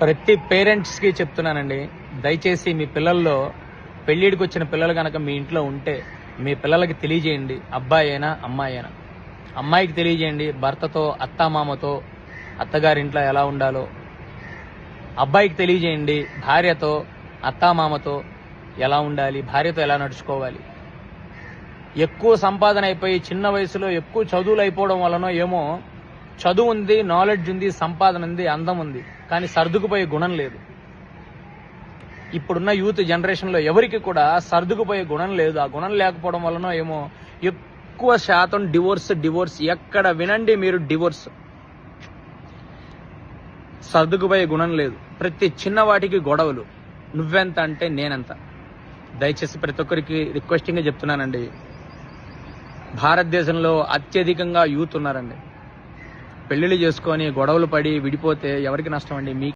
ప్రతి పేరెంట్స్కి చెప్తున్నానండి. దయచేసి మీ పిల్లల్లో పెళ్ళిడికి వచ్చిన పిల్లలు కనుక మీ ఇంట్లో ఉంటే మీ పిల్లలకి తెలియజేయండి. అబ్బాయి అయినా అమ్మాయి అయినా. అమ్మాయికి తెలియజేయండి. భర్తతో అత్తామామతో అత్తగారింట్లో ఎలా ఉండాలో. అబ్బాయికి తెలియజేయండి. భార్యతో అత్తామామతో ఎలా ఉండాలి భార్యతో ఎలా నడుచుకోవాలి. ఎక్కువ సంపాదన అయిపోయి చిన్న వయసులో ఎక్కువ చదువులు అయిపోవడం వలన ఏమో చదువు ఉంది నాలెడ్జ్ ఉంది సంపాదన ఉంది అందం ఉంది కానీ సర్దుకుపోయే గుణం లేదు. ఇప్పుడున్న యూత్ జనరేషన్లో ఎవరికి కూడా సర్దుకుపోయే గుణం లేదు. ఆ గుణం లేకపోవడం వలన ఏమో ఎక్కువ శాతం డివోర్స్ డివోర్స్ ఎక్కడ వినండి మీరు డివోర్స్ సర్దుకుపోయే గుణం లేదు. ప్రతి చిన్న వాటికి గొడవలు. నువ్వెంత అంటే నేనెంత. దయచేసి ప్రతి ఒక్కరికి రిక్వెస్టింగ్గా చెప్తున్నానండి. భారతదేశంలో అత్యధికంగా యూత్ ఉన్నారండి. పెళ్ళిళ్ళు చేసుకొని గొడవలు పడి విడిపోతే ఎవరికి నష్టం అండి? మీ